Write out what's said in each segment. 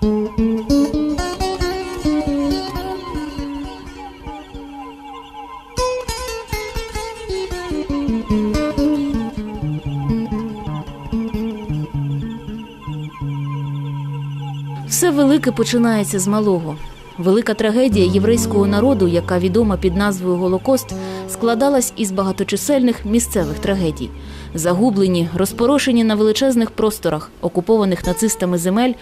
Все велике починається з малого. Велика трагедія єврейського народу, яка відома під назвою Голокост, складалась із багаточисельних місцевих трагедій. Загублені, розпорошені на величезних просторах, окупованих нацистами земель,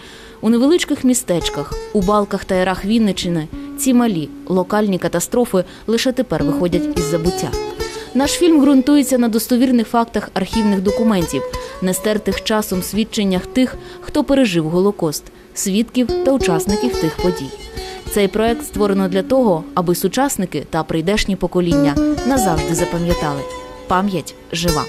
у невеличких містечках, у балках та ярах Вінничини. Ці малі локальні катастрофи лише тепер виходять із забуття. Наш фільм ґрунтується на достовірних фактах архівних документів, нестертих часом свідченнях тих, хто пережив Голокост, свідків та учасників тих подій. Цей проект створено для того, аби сучасники та прийдешні покоління назавжди запам'ятали. Пам'ять жива.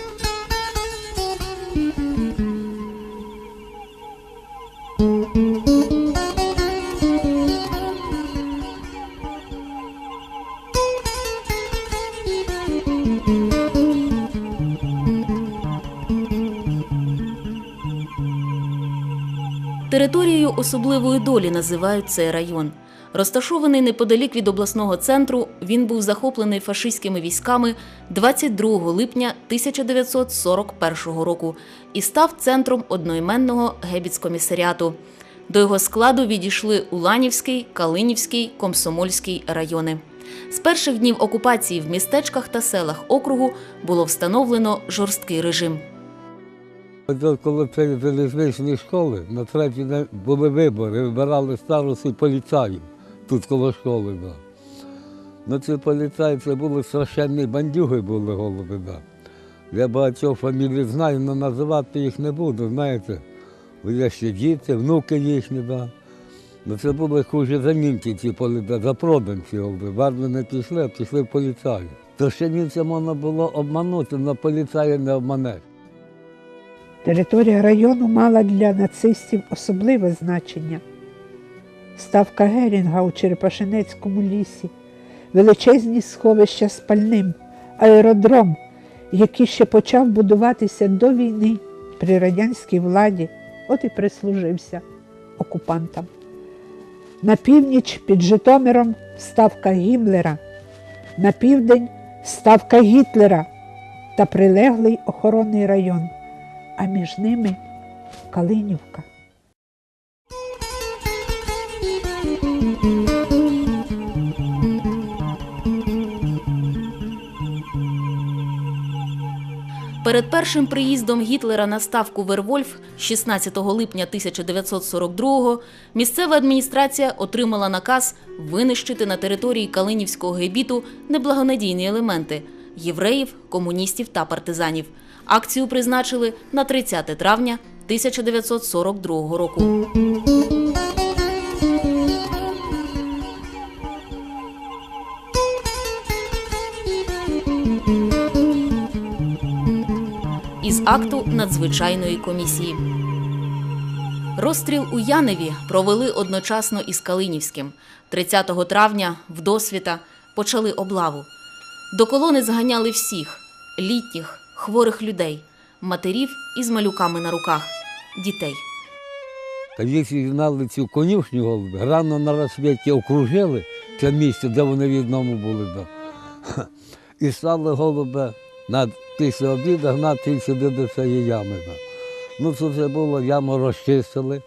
Територією особливої долі називають цей район. Розташований неподалік від обласного центру, він був захоплений фашистськими військами 22 липня 1941 року і став центром одноіменного гебіцкомісаріату. До його складу відійшли Уланівський, Калинівський, Комсомольський райони. З перших днів окупації в містечках та селах округу було встановлено жорсткий режим. Коли це залізничні школи, на третій день були вибори, вибирали старосту і поліцаїв тут коло школи. Да. Ну ці поліцаї це були страшенні бандюги були голуби. Да. Я багатьох фамілій знаю, але називати їх не буду, знаєте. Бо є ще діти, внуки їхні, да. Ну це були хуже за німці ці за проданці голуби. В армію не пішли, а пішли в поліцаї. То ще німця можна було обманути, але поліцаї не обманеш. Територія району мала для нацистів особливе значення. Ставка Герінга у Черепашинецькому лісі, величезні сховища з пальним, аеродром, який ще почав будуватися до війни при радянській владі, от і прислужився окупантам. На північ під Житомиром ставка Гімлера, на південь ставка Гітлера та прилеглий охоронний район а між ними Калинівка. Перед першим приїздом Гітлера на ставку Вервольф 16 липня 1942-го місцева адміністрація отримала наказ винищити на території Калинівського гебіту неблагонадійні елементи євреїв, комуністів та партизанів. Акцію призначили на 30 травня 1942 року. Акту надзвичайної комісії. Розстріл у Яневі провели одночасно із Калинівським. 30 травня в досвіта почали облаву. До колони зганяли всіх літніх, хворих людей, матерів із малюками на руках, дітей. Їх знали цю конюшню голуби, рано на розсвіті окружили це місце, де вони в одному були. І стали голуби на після обіду гнати сюди до цієї ями. Ну, це вже було, яму розчистили.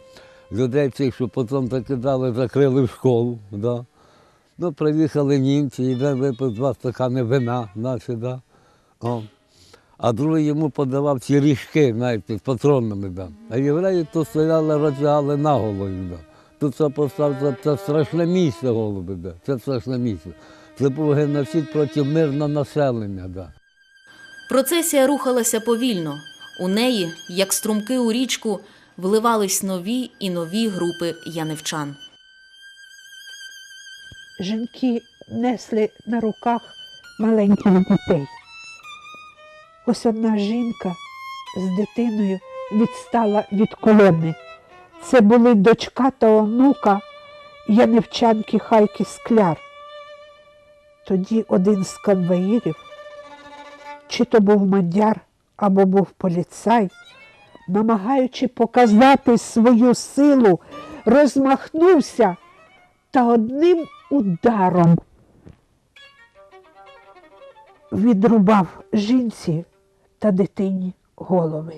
Людей цих, що потім закидали, закрили в школу. Да. Ну, приїхали німці, і він випив два стакани вина, наші, да. О. А другий йому подавав ці ріжки, знаєте, з патронами. Да. А євреї то стояли, роздягали наголою. Да. Тут це постав, це, це страшне місце, голуби, да. це страшне місце. Це був геноцид проти мирного населення. Да. Процесія рухалася повільно. У неї, як струмки у річку, вливались нові і нові групи янивчан. Жінки несли на руках маленьких дітей. Ось одна жінка з дитиною відстала від колони. Це були дочка та онука янивчанки Хайки Скляр. Тоді один з конвоїрів, чи то був мадяр або був поліцай, намагаючи показати свою силу, розмахнувся та одним ударом відрубав жінці та дитині голови.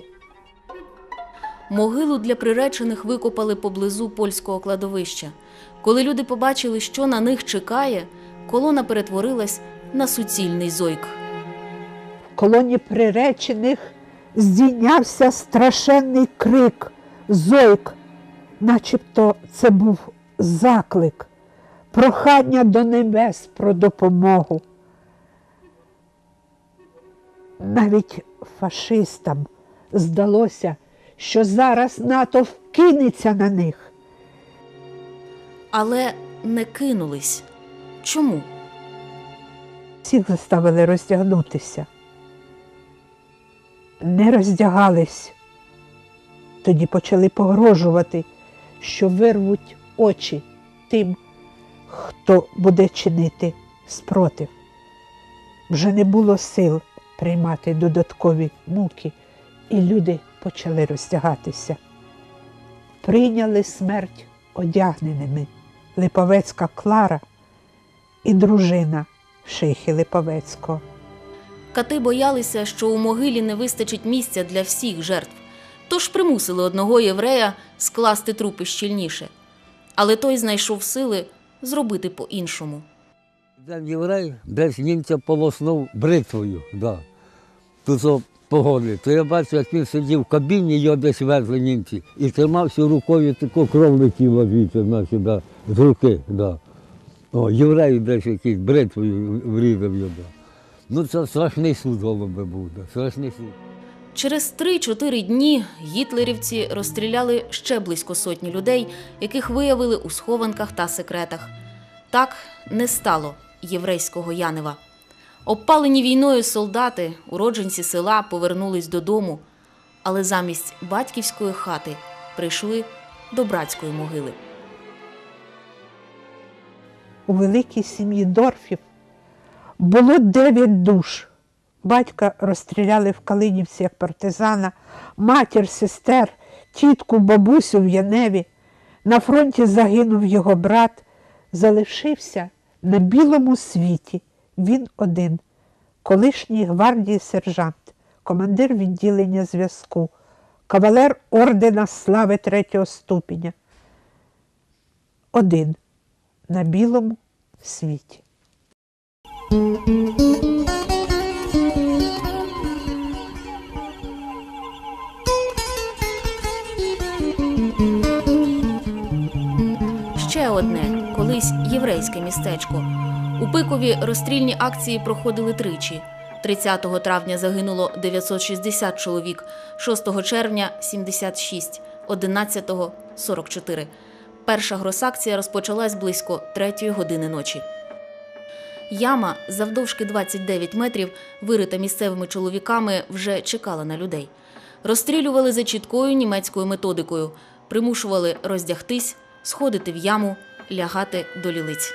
Могилу для приречених викопали поблизу польського кладовища. Коли люди побачили, що на них чекає, колона перетворилась на суцільний зойк. Колоні приречених здійнявся страшенний крик, зойк, начебто це був заклик, прохання до небес про допомогу. Навіть фашистам здалося, що зараз НАТО вкинеться на них. Але не кинулись. Чому? Всіх заставили роздягнутися. Не роздягались. Тоді почали погрожувати, що вирвуть очі тим, хто буде чинити спротив. Вже не було сил приймати додаткові муки, і люди почали роздягатися. Прийняли смерть одягненими Липовецька Клара і дружина Шихи Липовецького. Кати боялися, що у могилі не вистачить місця для всіх жертв, тож примусили одного єврея скласти трупи щільніше. Але той знайшов сили зробити по-іншому. Один єврей десь німця полоснув бритвою. Да. Тут погоди. То я бачу, як він сидів в кабіні, його десь везли німці, і тримався рукою, таку кров летіла звідси, значить, да, з руки. Да. О, єврей десь якийсь бритвою врізав його. Ну це страшний суд голуби був, да, страшний суд. Через 3-4 дні гітлерівці розстріляли ще близько сотні людей, яких виявили у схованках та секретах. Так не стало єврейського Янева. Обпалені війною солдати, уродженці села, повернулись додому, але замість батьківської хати прийшли до братської могили. У великій сім'ї Дорфів було дев'ять душ. Батька розстріляли в Калинівці як партизана, матір, сестер, тітку, бабусю в Яневі. На фронті загинув його брат, залишився на білому світі. Він один, колишній гвардії сержант, командир відділення зв'язку, кавалер ордена слави третього ступеня. Один на білому світі. Ще одне, колись єврейське містечко. У Пикові розстрільні акції проходили тричі. 30 травня загинуло 960 чоловік, 6 червня 76, 11 44. Перша гросакція розпочалась близько 3 години ночі. Яма завдовжки 29 метрів, вирита місцевими чоловіками, вже чекала на людей. Розстрілювали за чіткою німецькою методикою, примушували роздягтись, сходити в яму, лягати до лілиць.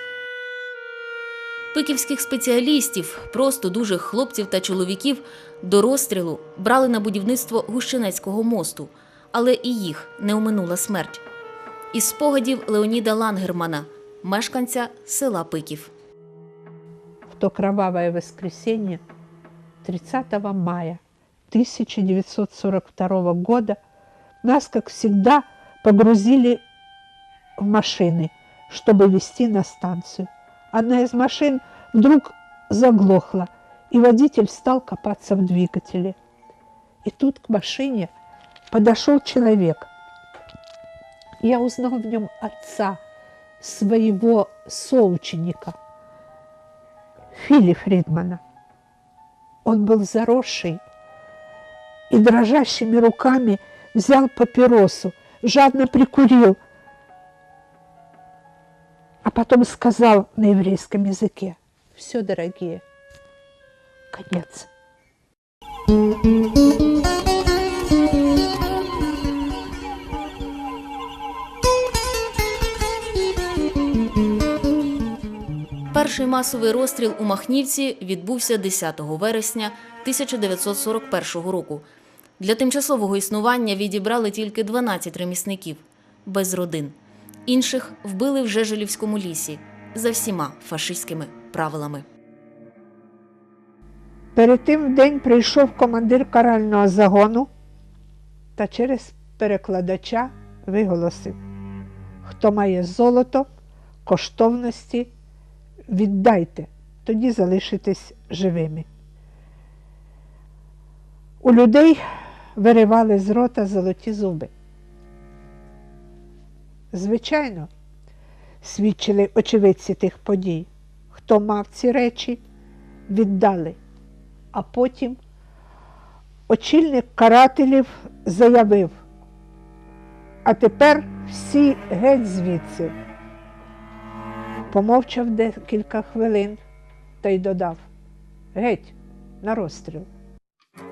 Пиківських спеціалістів, просто дужих хлопців та чоловіків, до розстрілу брали на будівництво Гущенецького мосту, але і їх не оминула смерть. Із спогадів Леоніда Лангермана, мешканця села Пиків. То кровавое воскресенье 30 мая 1942 года нас, как всегда, погрузили в машины, чтобы везти на станцию. Одна из машин вдруг заглохла, и водитель стал копаться в двигателе. И тут к машине подошел человек. Я узнал в нем отца, своего соученика – Фили Фридмана. Он был заросший и дрожащими руками взял папиросу, жадно прикурил, а потом сказал на еврейском языке, все, дорогие, конец. Перший масовий розстріл у Махнівці відбувся 10 вересня 1941 року. Для тимчасового існування відібрали тільки 12 ремісників без родин. інших вбили в Жежелівському лісі за всіма фашистськими правилами. Перед тим в день прийшов командир карального загону та через перекладача виголосив: хто має золото, коштовності, віддайте, тоді залишитесь живими. У людей виривали з рота золоті зуби. Звичайно, свідчили очевидці тих подій. Хто мав ці речі, віддали. А потім очільник карателів заявив, а тепер всі геть звідси. Помовчав декілька хвилин та й додав геть на розстріл.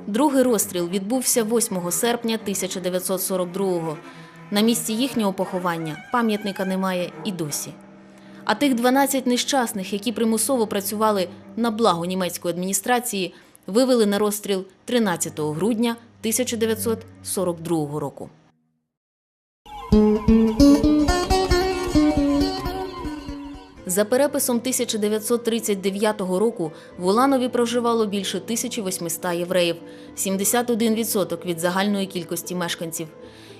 Другий розстріл відбувся 8 серпня 1942-го. На місці їхнього поховання пам'ятника немає і досі. А тих 12 нещасних, які примусово працювали на благо німецької адміністрації, вивели на розстріл 13 грудня 1942 року. За переписом 1939 року в Уланові проживало більше 1800 євреїв, 71% від загальної кількості мешканців.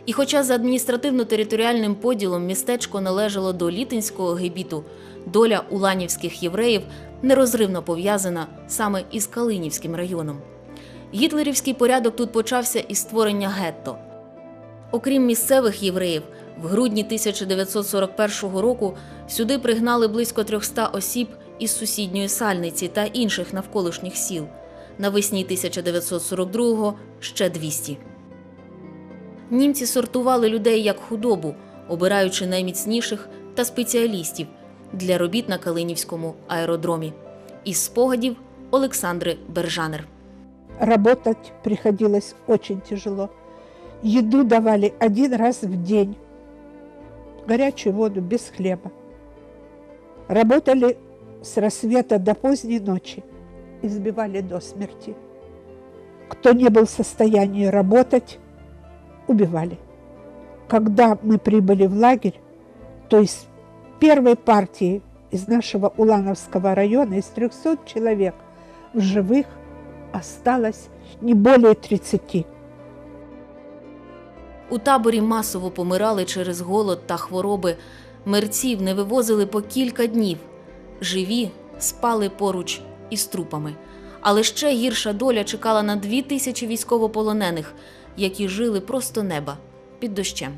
І хоча за адміністративно-територіальним поділом містечко належало до Літинського гебіту, доля уланівських євреїв нерозривно пов'язана саме із Калинівським районом. Гітлерівський порядок тут почався із створення гетто. Окрім місцевих євреїв, в грудні 1941 року сюди пригнали близько 300 осіб із сусідньої сальниці та інших навколишніх сіл. Навесні 1942-го ще 200. Німці сортували людей як худобу, обираючи найміцніших та спеціалістів для робіт на Калинівському аеродромі. Із спогадів Олександри Бержанер. Работать приходилось очень тяжело. Еду давали один раз в день. Горячую воду без хлеба. Работали с рассвета до поздней ночи. Избивали до смерти. Кто не был в состоянии работать, убивали. Когда мы прибыли в лагерь, то есть первой партии из нашего Улановского района, из 300 человек, в живых осталось не более 30. У таборі масово помирали через голод та хвороби. Мерців не вивозили по кілька днів. Живі спали поруч із трупами. Але ще гірша доля чекала на дві тисячі військовополонених, які жили просто неба під дощем.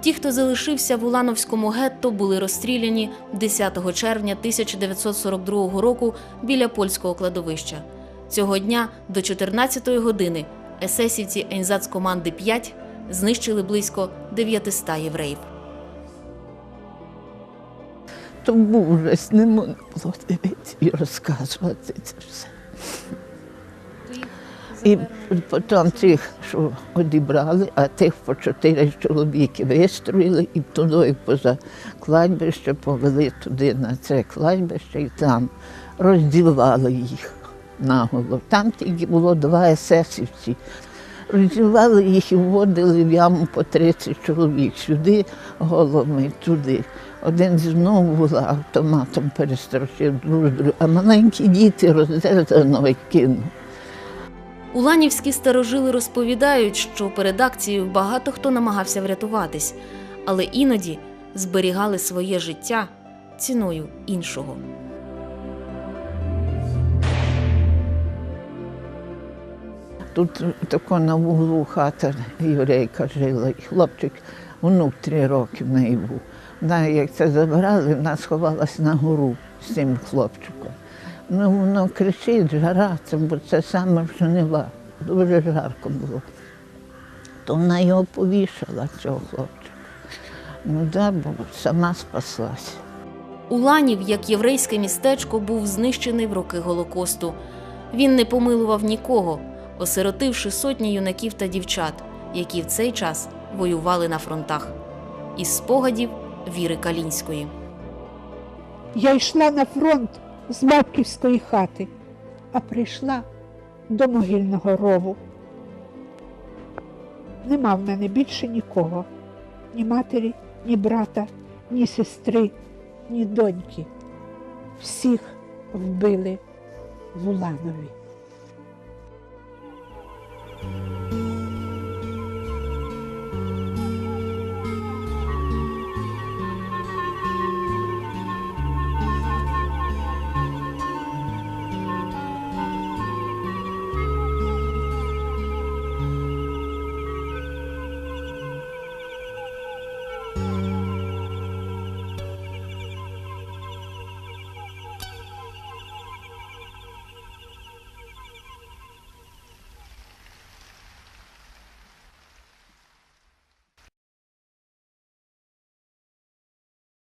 Ті, хто залишився в Улановському гетто, були розстріляні 10 червня 1942 року біля польського кладовища. Цього дня до 14-ї години есесівці Ейнзацкоманди 5 знищили близько 900 євреїв. То був ужас, не можна було дивитися і розказувати це все. І потім тих, що одібрали, а тих по чотири чоловіки вистроїли і туди поза кладбище повели туди на це кладбище і там розділували їх наголо. Там тільки було два есесівці. Розділували їх і вводили в яму по 30 чоловік. Сюди головами, туди. Один знову автоматом перестрашив дружбу, а маленькі діти роздерзано і кинув. Уланівські старожили розповідають, що перед акцією багато хто намагався врятуватись, але іноді зберігали своє життя ціною іншого. Тут тако на вуглу хата єврейка жила, і хлопчик, внук три роки в неї був. Вона, як це забрали, вона сховалась на гору з цим хлопчиком. Ну, воно кричить, жара, це, бо це саме жнива. Дуже жарко було. То вона його повішала, цього хлопчика. Ну да, бо сама спаслася. Уланів, як єврейське містечко, був знищений в роки Голокосту. Він не помилував нікого, осиротивши сотні юнаків та дівчат, які в цей час воювали на фронтах. Із спогадів Віри Калінської. Я йшла на фронт з батьківської хати, а прийшла до могильного рову. Нема в мене більше нікого. Ні матері, ні брата, ні сестри, ні доньки. Всіх вбили в Уланові.